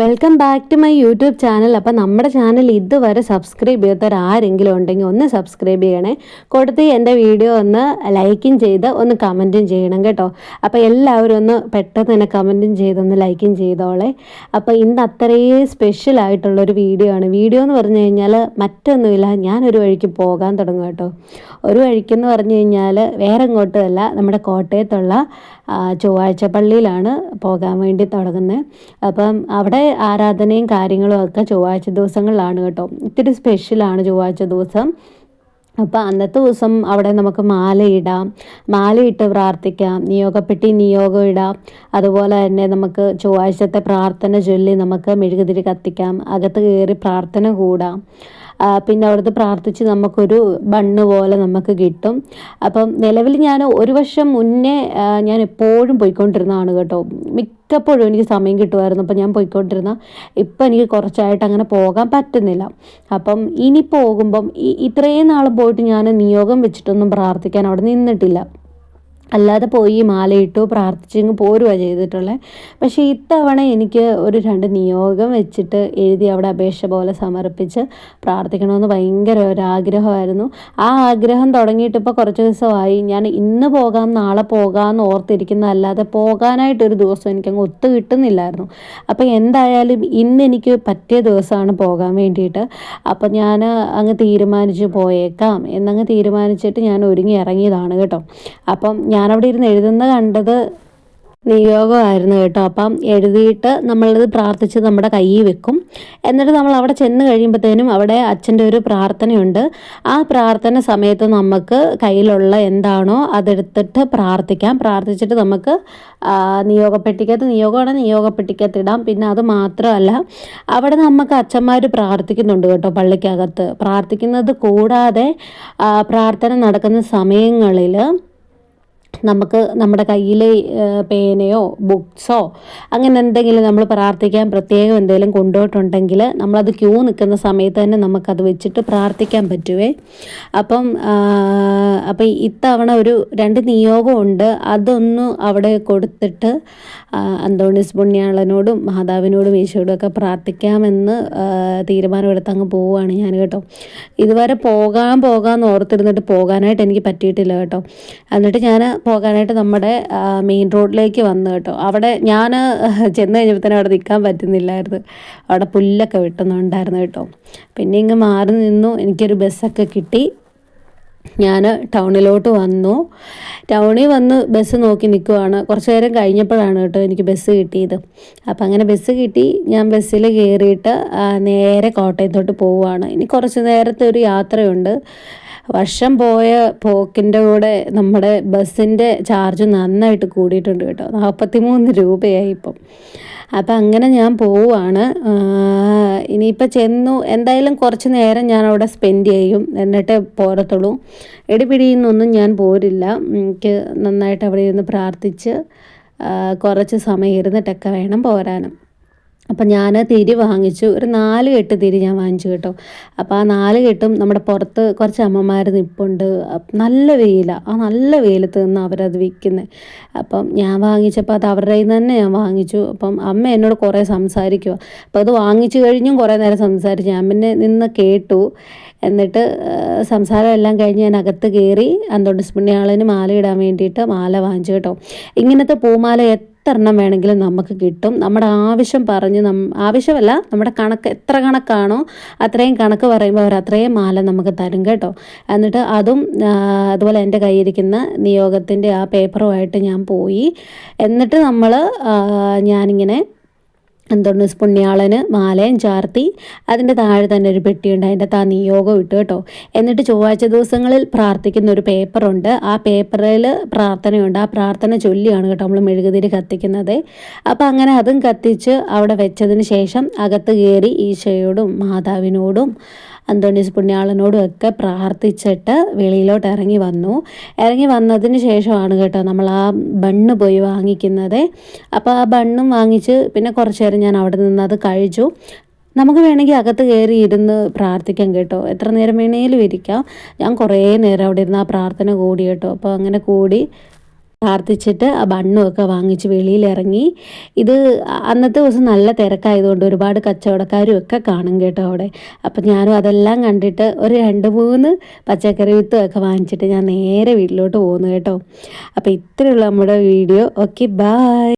Welcome back to my YouTube channel അപ്പം നമ്മുടെ channel ഇതുവരെ സബ്സ്ക്രൈബ് ചെയ്യാത്തവർ ആരെങ്കിലും ഉണ്ടെങ്കിൽ ഒന്ന് സബ്സ്ക്രൈബ് ചെയ്യണേ. കൊടുത്ത് എന്റെ വീഡിയോ ഒന്ന് ലൈക്കും ചെയ്ത് ഒന്ന് കമന്റും ചെയ്യണം കേട്ടോ. അപ്പോൾ എല്ലാവരും ഒന്ന് പെട്ടെന്ന് തന്നെ കമന്റും ചെയ്ത് ഒന്ന് ലൈക്കും ചെയ്തോളെ. അപ്പോൾ ഇന്ന് അത്രയും സ്പെഷ്യൽ ആയിട്ടുള്ളൊരു വീഡിയോ ആണ്. വീഡിയോ എന്ന് പറഞ്ഞു കഴിഞ്ഞാൽ മറ്റൊന്നുമില്ല. ഞാനൊരു വഴിക്ക് പോകാൻ തുടങ്ങും കേട്ടോ. ഒരു വഴിക്കെന്ന് പറഞ്ഞു കഴിഞ്ഞാൽ വേറെ എങ്ങോട്ടുമല്ല നമ്മുടെ കോട്ടയത്തുള്ള ചൊവ്വാഴ്ച പള്ളിയിലാണ് പോകാൻ വേണ്ടി തുടങ്ങുന്നത് അപ്പം അവിടെ ആരാധനയും കാര്യങ്ങളും ഒക്കെ ചൊവ്വാഴ്ച ദിവസങ്ങളിലാണ് കേട്ടോ. ഇത്തിരി സ്പെഷ്യലാണ് ചൊവ്വാഴ്ച ദിവസം. അപ്പോൾ അന്നത്തെ ദിവസം അവിടെ നമുക്ക് മാലയിടാം മാലയിട്ട് പ്രാർത്ഥിക്കാം. നിയോഗപ്പെട്ടി നിയോഗം ഇടാം. അതുപോലെ തന്നെ നമുക്ക് ചൊവ്വാഴ്ചത്തെ പ്രാർത്ഥന ചൊല്ലി നമുക്ക് മെഴുകുതിരി കത്തിക്കാം. അകത്ത് കയറി പ്രാർത്ഥന കൂടാം. പിന്നെ അവിടുത്തെ പ്രാർത്ഥിച്ച് നമുക്കൊരു ബണ്ണ് പോലെ നമുക്ക് കിട്ടും. അപ്പം നിലവിൽ ഞാൻ ഒരു വർഷം മുന്നേ ഞാൻ എപ്പോഴും പോയിക്കൊണ്ടിരുന്നതാണ് കേട്ടോ. മിക്കപ്പോഴും എനിക്ക് സമയം കിട്ടുമായിരുന്നു. അപ്പം ഞാൻ പോയിക്കൊണ്ടിരുന്ന ഇപ്പം എനിക്ക് കുറച്ചായിട്ട് അങ്ങനെ പോകാൻ പറ്റുന്നില്ല. അപ്പം ഇനി പോകുമ്പം ഇത്രയും നാളും പോയിട്ട് ഞാൻ നിയോഗം വെച്ചിട്ടൊന്നും പ്രാർത്ഥിക്കാൻ അവിടെ നിന്നിട്ടില്ല. അല്ലാതെ പോയി മാലയിട്ടു പ്രാർത്ഥിച്ചിങ്ങ് പോരുക ചെയ്തിട്ടുള്ളത് പക്ഷേ ഇത്തവണ എനിക്ക് ഒരു രണ്ട് നിയോഗം വെച്ചിട്ട് എഴുതി അവിടെ അപേക്ഷ പോലെ സമർപ്പിച്ച് പ്രാർത്ഥിക്കണമെന്ന് ഭയങ്കര ഒരു ആഗ്രഹമായിരുന്നു. ആ ആഗ്രഹം തുടങ്ങിയിട്ട് ഇപ്പോൾ കുറച്ച് ദിവസമായി. ഞാൻ ഇന്ന് പോകാം നാളെ പോകാമെന്ന് ഓർത്തിരിക്കുന്ന അല്ലാതെ പോകാനായിട്ടൊരു ദിവസം എനിക്കങ്ങ് ഒത്തു കിട്ടുന്നില്ലായിരുന്നു. അപ്പോൾ എന്തായാലും ഇന്ന് എനിക്ക് പറ്റിയ ദിവസമാണ് പോകാൻ വേണ്ടിയിട്ട്. അപ്പോൾ ഞാൻ അങ്ങ് തീരുമാനിച്ച് പോയേക്കാം. എന്നങ്ങ് തീരുമാനിച്ചിട്ട് ഞാൻ ഒരുങ്ങി ഇറങ്ങിയതാണ് കേട്ടോ. അപ്പം ഞാനവിടെ ഇരുന്ന് എഴുതുന്ന കണ്ടത് നിയോഗമായിരുന്നു കേട്ടോ. അപ്പം എഴുതിയിട്ട് നമ്മളത് പ്രാർത്ഥിച്ച് നമ്മുടെ കയ്യിൽ വെക്കും. എന്നിട്ട് നമ്മൾ അവിടെ ചെന്ന് കഴിയുമ്പോഴത്തേനും അവിടെ അച്ഛന്റെ ഒരു പ്രാർത്ഥനയുണ്ട്. ആ പ്രാർത്ഥന സമയത്ത് നമുക്ക് കയ്യിലുള്ള എന്താണോ അതെടുത്തിട്ട് പ്രാർത്ഥിക്കാം. പ്രാർത്ഥിച്ചിട്ട് നമുക്ക് നിയോഗപ്പെട്ടിക്കത്ത് നിയോഗമാണെങ്കിൽ നിയോഗപ്പെട്ടിക്കത്തിടാം പിന്നെ അത് മാത്രമല്ല അവിടെ നമുക്ക് അച്ഛന്മാർ പ്രാർത്ഥിക്കുന്നുണ്ട് കേട്ടോ പള്ളിക്കകത്ത്. പ്രാർത്ഥിക്കുന്നത് കൂടാതെ പ്രാർത്ഥന നടക്കുന്ന സമയങ്ങളിൽ നമുക്ക് നമ്മുടെ കയ്യിൽ പേനയോ ബുക്സോ അങ്ങനെ എന്തെങ്കിലും നമ്മൾ പ്രാർത്ഥിക്കാൻ പ്രത്യേകം എന്തെങ്കിലും കൊണ്ടുപോയിട്ടുണ്ടെങ്കിൽ നമ്മളത് ക്യൂ നിൽക്കുന്ന സമയത്ത് തന്നെ നമുക്കത് വെച്ചിട്ട് പ്രാർത്ഥിക്കാൻ പറ്റുവേ. അപ്പം അപ്പം ഇത്തവണ ഒരു രണ്ട് നിയോഗമുണ്ട്. അതൊന്ന് അവിടെ കൊടുത്തിട്ട് അന്തോണിസ് പുണ്യാളനോടും മാതാവിനോടും ഈശോയോടും ഒക്കെ പ്രാർത്ഥിക്കാമെന്ന് തീരുമാനമെടുത്ത് അങ്ങ് പോവുകയാണ് ഞാൻ കേട്ടോ. ഇതുവരെ പോകാൻ പോകാമെന്ന് ഓർത്തിരുന്നിട്ട് പോകാനായിട്ട് എനിക്ക് പറ്റിയിട്ടില്ല കേട്ടോ. എന്നിട്ട് ഞാൻ പോകാനായിട്ട് നമ്മുടെ മെയിൻ റോഡിലേക്ക് വന്നു കേട്ടോ. അവിടെ ഞാൻ ചെന്ന് കഴിഞ്ഞപ്പോൾ അവിടെ നിൽക്കാൻ പറ്റുന്നില്ലായിരുന്നു. അവിടെ പുല്ലൊക്കെ വെട്ടുന്നുണ്ടായിരുന്നു കേട്ടോ. പിന്നെ ഇങ്ങ് മാറി നിന്നു. എനിക്കൊരു ബസ്സൊക്കെ കിട്ടി. ഞാൻ ടൗണിലോട്ട് വന്നു. ടൗണിൽ വന്ന് ബസ് നോക്കി നിൽക്കുവാണ് കുറച്ച് നേരം കഴിഞ്ഞപ്പോഴാണ് കേട്ടോ എനിക്ക് ബസ് കിട്ടിയത്. അപ്പം അങ്ങനെ ബസ് കിട്ടി. ഞാൻ ബസ്സിൽ കയറിയിട്ട് നേരെ കോട്ടയത്തോട്ട് പോവുകയാണ് ഇനി കുറച്ച് നേരത്തെ ഒരു യാത്രയുണ്ട്. വർഷം പോയ പോക്കിന്റെ കൂടെ നമ്മുടെ ബസ്സിന്റെ ചാർജ് നന്നായിട്ട് കൂടിയിട്ടുണ്ട് കേട്ടോ. നാൽപ്പത്തി മൂന്ന് രൂപയായി ഇപ്പം. അപ്പം അങ്ങനെ ഞാൻ പോവുകയാണ് ഇനിയിപ്പോൾ ചെന്നു എന്തായാലും കുറച്ച് നേരം ഞാൻ അവിടെ സ്പെൻഡ് ചെയ്യും. എന്നിട്ട് പോരത്തുള്ളൂ. ഇടിപിടിയിൽ ഞാൻ പോരില്ല. എനിക്ക് നന്നായിട്ട് അവിടെ ഇരുന്ന് പ്രാർത്ഥിച്ച് കുറച്ച് സമയം ഇരുന്നിട്ടൊക്കെ വേണം പോരാനും. അപ്പം ഞാൻ തിരി വാങ്ങിച്ചു. ഒരു നാല് കെട്ട് തിരി ഞാൻ വാങ്ങിച്ചു കേട്ടോ. അപ്പോൾ ആ നാല് കെട്ടും നമ്മുടെ പുറത്ത് കുറച്ച് അമ്മമാർ നിൽപ്പുണ്ട് നല്ല വെയിലാണ് ആ നല്ല വെയിലത്ത് നിന്ന് അവരത് വിൽക്കുന്നത് അപ്പം ഞാൻ വാങ്ങിച്ചപ്പോൾ അത് അവരുടെ കയ്യിൽ തന്നെ ഞാൻ വാങ്ങിച്ചു. അപ്പം അമ്മ എന്നോട് കുറേ സംസാരിക്കുക അപ്പോൾ അത് വാങ്ങിച്ചു കഴിഞ്ഞും കുറേ നേരം സംസാരിച്ചു. ഞാൻ പിന്നെ നിന്ന് കേട്ടു. എന്നിട്ട് സംസാരം എല്ലാം കഴിഞ്ഞ് ഞാൻ അകത്ത് കയറി അന്തോണ്ട് പുണ്യാളന് മാല ഇടാൻ വേണ്ടിയിട്ട് മാല വാങ്ങിച്ചു കേട്ടോ. ഇങ്ങനത്തെ പൂമാല എത്ര എണ്ണം വേണമെങ്കിലും നമുക്ക് കിട്ടും. നമ്മുടെ ആവശ്യം പറഞ്ഞ് നം ആവശ്യമല്ല നമ്മുടെ കണക്ക് എത്ര കണക്കാണോ അത്രയും കണക്ക് പറയുമ്പോൾ അവർ അത്രയും മാല നമുക്ക് തരും കേട്ടോ. എന്നിട്ട് അതും അതുപോലെ എന്റെ കയ്യിരിക്കുന്ന നിയോഗത്തിന്റെ ആ പേപ്പറുമായിട്ട് ഞാൻ പോയി. എന്നിട്ട് നമ്മൾ ഞാനിങ്ങനെ അന്തോണീസ് പുണ്യാളന് മാലയും ചാർത്തി അതിന്റെ താഴെ തന്നെ ഒരു പെട്ടിയുണ്ട്. അതിന്റെ താ നിയോഗം ഇട്ടു കേട്ടോ. എന്നിട്ട് ചൊവ്വാഴ്ച ദിവസങ്ങളിൽ പ്രാർത്ഥിക്കുന്ന ഒരു പേപ്പറുണ്ട്. ആ പേപ്പറിൽ പ്രാർത്ഥനയുണ്ട്. ആ പ്രാർത്ഥന ചൊല്ലിയാണ് കേട്ടോ നമ്മൾ മെഴുകുതിരി കത്തിക്കുന്നത്. അപ്പോൾ അങ്ങനെ അതും കത്തിച്ച് അവിടെ വെച്ചതിന് ശേഷം അകത്ത് കയറി ഈശോയോടും മാതാവിനോടും അന്തോണീസ് പുണ്യാളനോടും ഒക്കെ പ്രാർത്ഥിച്ചിട്ട് വെളിയിലോട്ട് ഇറങ്ങി വന്നു. ഇറങ്ങി വന്നതിന് ശേഷമാണ് കേട്ടോ നമ്മൾ ആ ബണ്ണ് പോയി വാങ്ങിക്കുന്നത്. അപ്പോൾ ആ ബണ്ണും വാങ്ങിച്ച് പിന്നെ കുറച്ച് നേരം ഞാൻ അവിടെ നിന്ന് അത് കഴിച്ചു. നമുക്ക് വേണമെങ്കിൽ അകത്ത് കയറി ഇരുന്ന് പ്രാർത്ഥിക്കാം കേട്ടോ. എത്ര നേരം വേണേലും ഇരിക്കാം. ഞാൻ കുറേ നേരം അവിടെ ഇരുന്ന് ആ പ്രാർത്ഥന കൂടി കേട്ടോ. അപ്പോൾ അങ്ങനെ കൂടി പ്രാർത്ഥിച്ചിട്ട് ആ ബണ്ണും ഒക്കെ വാങ്ങിച്ച് വെളിയിലിറങ്ങി. ഇത് അന്നത്തെ ദിവസം നല്ല തിരക്കായതുകൊണ്ട് ഒരുപാട് കച്ചവടക്കാരും ഒക്കെ കാണും കേട്ടോ അവിടെ. അപ്പം ഞാനും അതെല്ലാം കണ്ടിട്ട് ഒരു രണ്ട് മൂന്ന് പച്ചക്കറി വിത്തും ഒക്കെ വാങ്ങിച്ചിട്ട് ഞാൻ നേരെ വീട്ടിലോട്ട് പോകുന്നു കേട്ടോ. അപ്പോൾ ഇത്രയുള്ള നമ്മുടെ വീഡിയോ. Okay bye